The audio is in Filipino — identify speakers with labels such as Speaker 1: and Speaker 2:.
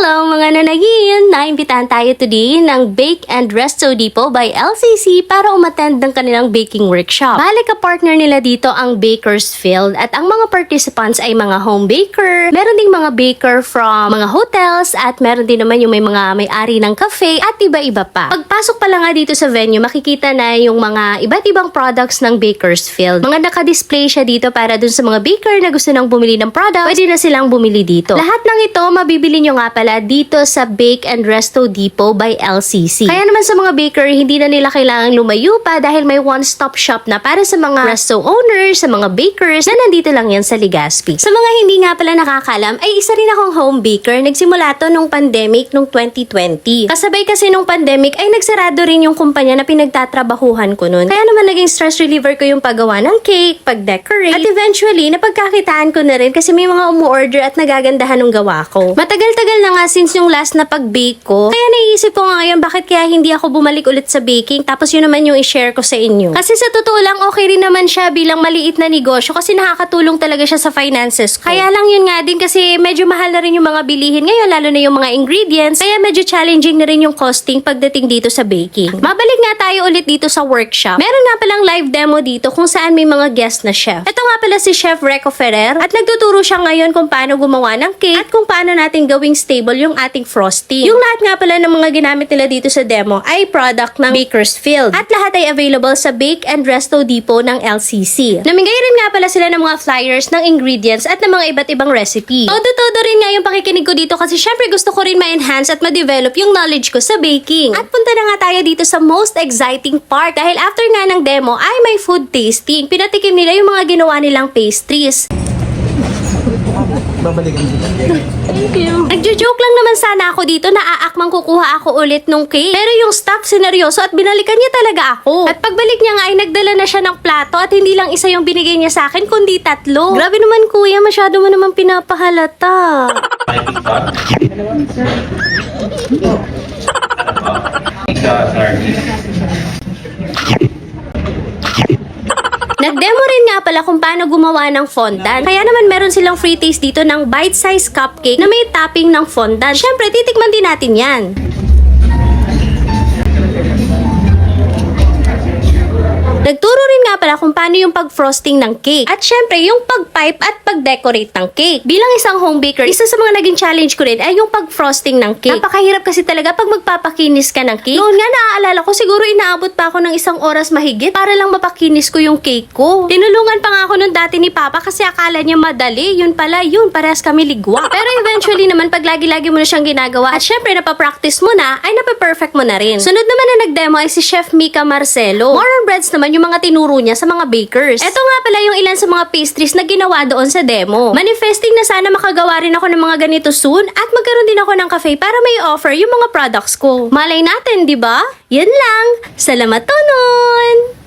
Speaker 1: Hello mga nanagin! Naimbitahan tayo today ng Bake and Resto Depot by LCC para umattend ng kanilang baking workshop. Balik ka partner nila dito ang Bakersfield at ang mga participants ay mga home baker, meron ding mga baker from mga hotels at meron din naman yung may mga may-ari ng cafe at iba-iba pa. Pagpasok pa lang nga dito sa venue, makikita na yung mga iba't ibang products ng Bakersfield. Mga naka-display siya dito para dun sa mga baker na gusto nang bumili ng product, pwede na silang bumili dito. Lahat ng ito, mabibili nyo nga pala dito sa Bake and Resto Depot by LCC. Kaya naman sa mga baker, hindi na nila kailangang lumayo pa dahil may one-stop shop na para sa mga resto owners, sa mga bakers na nandito lang yan sa Legazpi. Sa mga hindi nga pala nakakalam, ay isa rin akong home baker. Nagsimula to nung pandemic nung 2020. Kasabay kasi nung pandemic ay nagsarado rin yung kumpanya na pinagtatrabahuhan ko nun. Kaya naman naging stress reliever ko yung paggawa ng cake, pag-decorate, at eventually, napagkakitaan ko na rin kasi may mga umu-order at nagagandahan ng gawa ko. Matagal-tagal na nga since yung last na pag-bake ko, kaya naisip ko nga ngayon bakit kaya hindi ako bumalik ulit sa baking tapos yun naman yung i-share ko sa inyo. Kasi sa totoo lang, okay rin naman siya bilang maliit na negosyo kasi nakakatulong talaga siya sa finances ko. Kaya lang yun nga din kasi medyo mahal na rin yung mga bilihin ngayon, lalo na yung mga ingredients. Kaya medyo challenging na rin yung costing pagdating dito sa baking. Mabalik nga tayo ulit dito sa workshop. Meron nga palang live demo dito kung saan may mga guest na chef. Ito nga pala si Chef Reco Ferrer at nagtuturo siya ngayon kung paano gumawa ng cake at kung paano natin gawing stable yung ating frosting. Yung lahat nga pala ng mga ginamit nila dito sa demo ay product ng Bakersfield at lahat ay available sa Bake and Resto Depot ng LCC. Namigay rin nga pala sila ng mga flyers ng ingredients at ng mga iba't ibang recipe. Todo-todo rin nga yung pakikinig ko dito kasi syempre gusto ko rin ma-enhance at ma-develop yung knowledge ko sa baking. At punta na nga tayo dito sa most exciting part dahil after nga ng demo ay may food tasting. Pinatikim nila yung mga ginawa nilang pastries.
Speaker 2: Babalikan kita.
Speaker 1: Thank you. Nagjo-joke lang naman sana ako dito na aakmang kukuha ako ulit nung cake. Pero yung staff sineryoso at binalikan niya talaga ako. At pagbalik niya nga ay nagdala na siya ng plato at hindi lang isa yung binigay niya sa akin kundi tatlo. Grabe naman kuya, masyado mo naman pinapahalata. Nag-demo rin nga pala kung paano gumawa ng fondant. Kaya naman meron silang free taste dito ng bite-sized cupcake na may topping ng fondant. Syempre, titikman din natin yan. Pala kung paano yung pag-frosting ng cake. At syempre, yung pag-pipe at pag-decorate ng cake. Bilang isang home baker, isa sa mga naging challenge ko rin ay yung pag-frosting ng cake. Napakahirap kasi talaga pag magpapakinis ka ng cake. Noon nga naaalala ko, siguro inaabot pa ako ng isang oras mahigit para lang mapakinis ko yung cake ko. Tinulungan pa nga ako nung dati ni Papa kasi akala niya madali. Yun pala, yun, parehas kami ligwa. Pero eventually naman, lagi-lagi mo na siyang ginagawa at syempre napapractice mo na, ay napaperfect mo na rin. Sunod naman na nag-demo ay si Chef Mika Marcelo. More on breads naman yung mga tinuro niya sa mga bakers. Ito nga pala yung ilan sa mga pastries na ginawa doon sa demo. Manifesting na sana makagawa rin ako ng mga ganito soon at magkaroon din ako ng cafe para may offer yung mga products ko. Malay natin, di ba? Yan lang. Salamat to!